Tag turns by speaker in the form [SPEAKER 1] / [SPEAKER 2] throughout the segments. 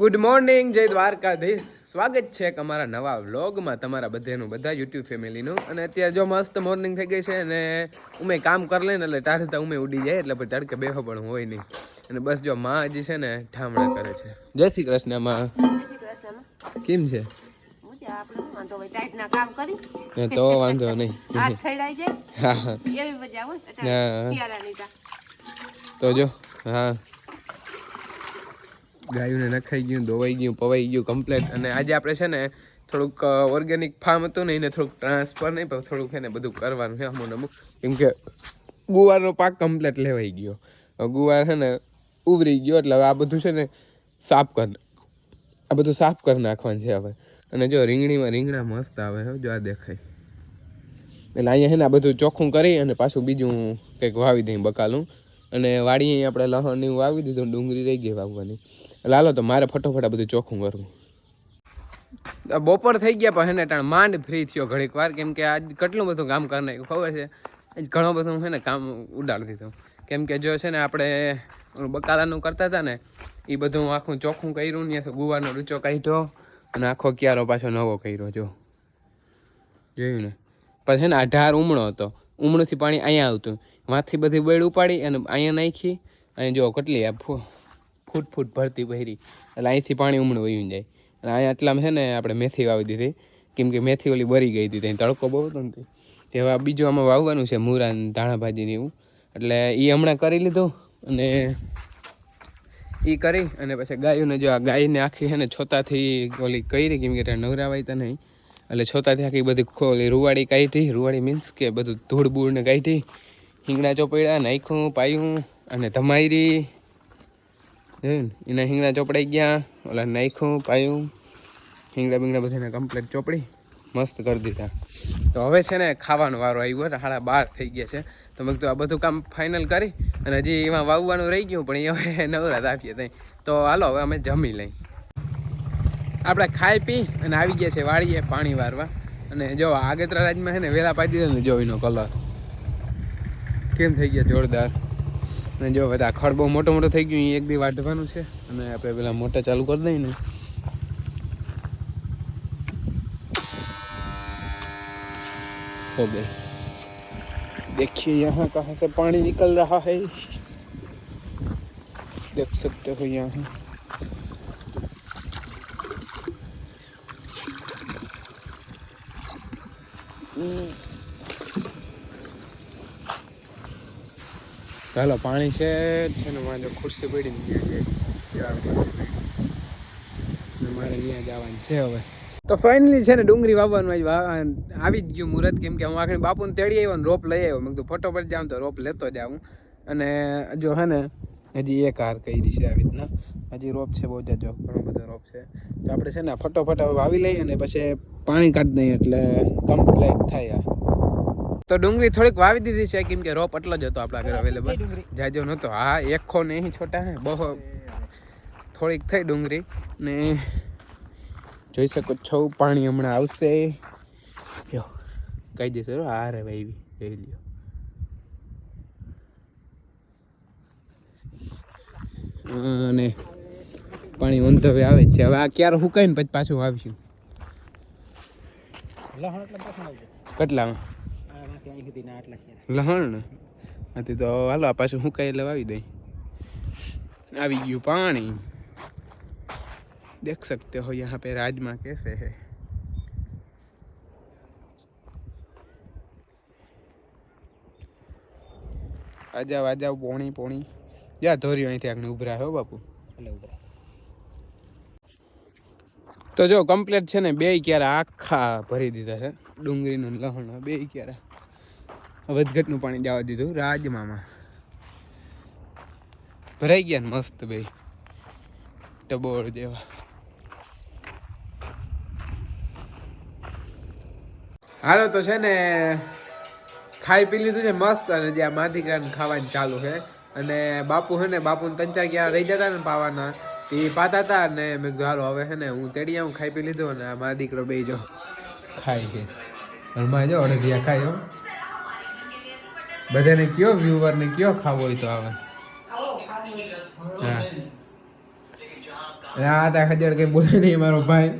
[SPEAKER 1] Good morning જય દ્વારકાધીશ. સ્વાગત છે એક અમારા નવા વ્લોગમાં તમારા બધાનું બધા યુટ્યુબ ફેમિલીનું. અને અત્યારે જો મસ્ત મોર્નિંગ થઈ ગઈ છે અને ઉમે કામ કરી લઈને એટલે ટાઢતા ઉમે ઉડી જાય એટલે પછી તડકે બેહો પણ હોય નહીં. અને બસ જો માં હજી છે ને ઠામણા કરે છે. જય શ્રી કૃષ્ણમાં. કેમ છે? તો વાંધો નહીં.
[SPEAKER 2] હા તો થઈડાઈ જાય
[SPEAKER 1] હા હા
[SPEAKER 2] એવી મજા હોય
[SPEAKER 1] હા.
[SPEAKER 2] અટાણે શિયાળાની તા.
[SPEAKER 1] તો જો હા ગાયોને નખાઈ ગયું, ધોવાઈ ગયું, પવાઈ ગયું કમ્પ્લેટ અને આજે આપણે છે ને થોડુંક ઓર્ગેનિક ફાર્મ હતું ને એને થોડુંક ટ્રાન્સફર નહીં, પણ થોડુંક એને બધું કરવાનું છે અમુક અમુક. કેમ કે ગુવારનો પાક કમ્પ્લેટ લેવાઈ ગયો. ગુવાર છે ને ઉભરી ગયો, એટલે હવે આ બધું છે ને સાફ કર, આ બધું સાફ કરી નાખવાનું છે હવે. અને જો રીંગણીમાં રીંગણા મસ્ત આવે જો આ દેખાય. એટલે અહીંયા છે ને આ બધું ચોખ્ખું કરી અને પાછું બીજું કંઈક વાવી દઈએ બકાલું. અને વાડી અહીં આપણે લસણ એવું વાવી દીધું ડુંગળી રહી ગઈ વાવવાની. એટલે હાલો તો મારે ફટોફટ આ બધું ચોખ્ખું કરવું. બપોર થઈ ગયા પણ હેને ટાણ માંડ ફ્રી થયો ઘડીક વાર. કેમ કે આજ કેટલું બધું કામ કરી નાખ્યું ખબર છે? આજ ઘણો બધું છે ને કામ ઉડાડી દીધું. કેમ કે જો છે ને આપણે બકાલાનું કરતા હતા ને એ બધું આખું ચોખ્ખું કર્યું ને ગુવારનો રૂચો કાઢ્યો અને આખો ક્યારો પાછો નવો કર્યો, જો. જોયું ને? પછી છે ને અઢાર ઉમણો હતો. ઉમણોથી પાણી અહીંયા આવતું. વાંથી બધી બેડ ઉપાડી અને અહીંયા નાખી અને જો કેટલી આ ફૂટ ફૂટ ભરતી બહેરી એટલે અહીંથી પાણી ઉમણું વહી જાય. અને અહીંયા આટલામાં છે ને આપણે મેથી વાવી દીધી. કેમ કે મેથી ઓલી બરી ગઈ હતી ત્યાં તડકો બહુ હતો ને તે. તે હવે આ બીજું આમાં વાવવાનું છે, મૂરા ધાણા ભાજીને એવું. એટલે એ હમણાં કરી લીધું અને એ કરી અને પછી ગાયોને જો આ ગાયને આખી છે ને છોતાથી ઓલી કરી, કેમ કે નવરાવાય તો નહીં. એટલે છોતાથી આખી બધી ખોલી રૂવાડી કાઢી, રૂવાડી મીન્સ કે બધું ધૂળ ને કાઢી, હિંગણા ચોપડ્યા, નાખ્યું, પાયું અને ધમાયરી. જોયું એના હિંગણા ચોપડાઈ ગયા, ઓલા નાખ્યું, પાયું હિંગડા બીંગડા બધાને કમ્પ્લીટ ચોપડી, મસ્ત કરી દીધા. તો હવે છે ને ખાવાનો વારો આવ્યો હાડા સાડા બાર થઈ ગયા છે. તો મેં કીધું આ બધું કામ ફાઇનલ કરી અને હજી એમાં વાવવાનું રહી ગયું, પણ એ હવે નવરાત આપીએ ત્યાં તો હાલો, હવે અમે જમી લઈ. આપણે ખાઈ પી અને આવી ગયા છે વાળીએ પાણી વારવા અને જો આગેતરા રાજમાં છે ને વેલા પાઈ દીધો ને જો એનો કલર કેમ થઈ ગયા જોરદાર અને જો બધા ખડ બહુ મોટો મોટો થઈ ગયું ઈ એક દી વાઢવાનું છે અને આપણે પેલા મોટા ચાલુ કરી દઈએ ને हो गए देखिए यहाँ कहाँ से पानी निकल रहा है देख सकते हो यहाँ ચાલો પાણી છે છે ને મારે ખુરશી પડી ને મારે ત્યાં જવાનું છે હવે. તો ફાઇનલી છે ને ડુંગળી વાવવાનું આવી જ ગયું મુહૂર્ત કેમ કે હું આખરી બાપુને તેડી આવ્યો ને રોપ લઈ આવ્યો. મેં કીધું ફટોફટ જાઉં તો રોપ લેતો જાઉં. અને જો હે ને, હજી એક હાર કરી છે આવી રીતના. હજી રોપ છે બહુ જાજો. ઘણો બધો રોપ છે. તો આપણે છે ને ફટોફટ વાવી લઈએ અને પછી પાણી કાઢી દઈએ એટલે કમ્પ્લીટ થાય આ. તો ડુંગળી થોડીક વાવી દીધી છે કેમ કે રોપ એટલો જ હતો આપણા ઘરે અવેલેબલ જાજો નહોતો. હા એકખો ને અહીં છોટા હે બહુ થોડીક થઈ ડુંગળી. ને જોઈ શકો છો પાણી હમણાં આવશે. યો કહી દેશે હા રે ભાઈ જોઈ લ્યો. અને પાણી ઓન ધ વે આવે છે. હવે આ ક્યારે સુકાઈને પછી પાછું આવીશું. કેટલામાં? લહણ નથી તો હાલો આ પાછું સુકાઈ એટલે વાવી દઈ. આવી ગયું પાણી. દેખ સકતે હો યહાં પે રાજમાં કેસે હે. આજા વાજા પોણી પોણી. જ્યાં ધોર્યો અહીંથી આગળ ઉભરા હો બાપુ. એટલે ઉભરા. તો જો કમ્પ્લીટ છે ને બે ક્યારે આખા ભરી દીધા છે. ડુંગળીનું લહણ બે ક્યારે. વધઘટનું પાણી જવા દીધું, રાજમામાં. ભરાઈ ગયા ને મસ્ત બે ટબોળ જેવા. હાલો, તો છે ને, ખાઈ પી લીધું છે મસ્ત અને જ્યાં માધીકરાને ખાવાનું ચાલુ છે. અને બાપુ છે ને બાપુ ત્રણ ચાર ક્યાં રહી જતા ને પાવાના. એ પાતા હતા ને મેં કીધું હાલો હવે છે ને હું તેડી આવું ખાઈ પી લીધો ને આ મા દીકરો બે જો ખાઈ ગઈ હમણાં જો અડધિયા ખાઈ હો. બધાને કયો વ્યુવર ને કયો ખાવો હોય તો આવે. હા. આ તા ખજડ કઈ બોલે નહીં મારો ભાઈ.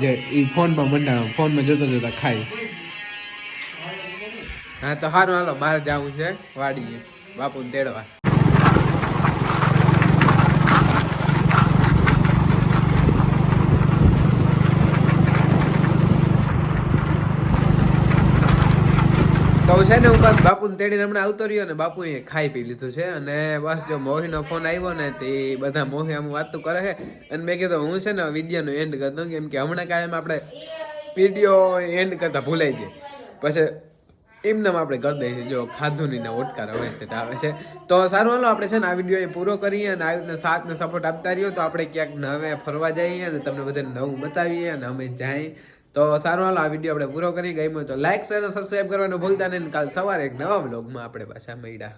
[SPEAKER 1] જે ઈ ફોનમાં મંડાણો ફોનમાં જોતા જોતા ખાય હા તો સારું હાલો મારે જવું છે વાડીએ. બાપુને તેડવા. તો છે ને, હું બસ બાપુને તેડીને હમણાં આવતો રહ્યો ને, બાપુએ ખાઈ પી લીધું છે. અને બસ જો મોહીનો ફોન આવ્યો ને, તે બધા મોહી આમ વાતું કરે છે. અને મેં કીધું, હું છે ને વિડીયોનો એન્ડ કરતો કેમ કે હમણાં કાયમ આપણે વીડિયો એન્ડ કરતા ભૂલાઈ જાય પછી એમનામ આપણે કરી દઈએ જો ખાધું ને ઓટકાર હવે છે આવે છે. તો સારું, હાલો, આપણે છે ને આ વીડિયો એ પૂરો કરીએ અને આવી રીતના સાથને સપોર્ટ આપતા રહ્યો તો આપણે ક્યાંક નવે ફરવા જઈએ અને તમને બધાને નવું બતાવીએ અને અમે જાય. તો સારું, હાલો, આ વીડિયો આપણે પૂરો કરી ગઈ તો લાઇક શેર સબસ્ક્રાઈબ કરવાનું ભૂલતા નહીં. કાલ સવારે એક નવા બ્લોગમાં આપણે પાછા મળ્યા.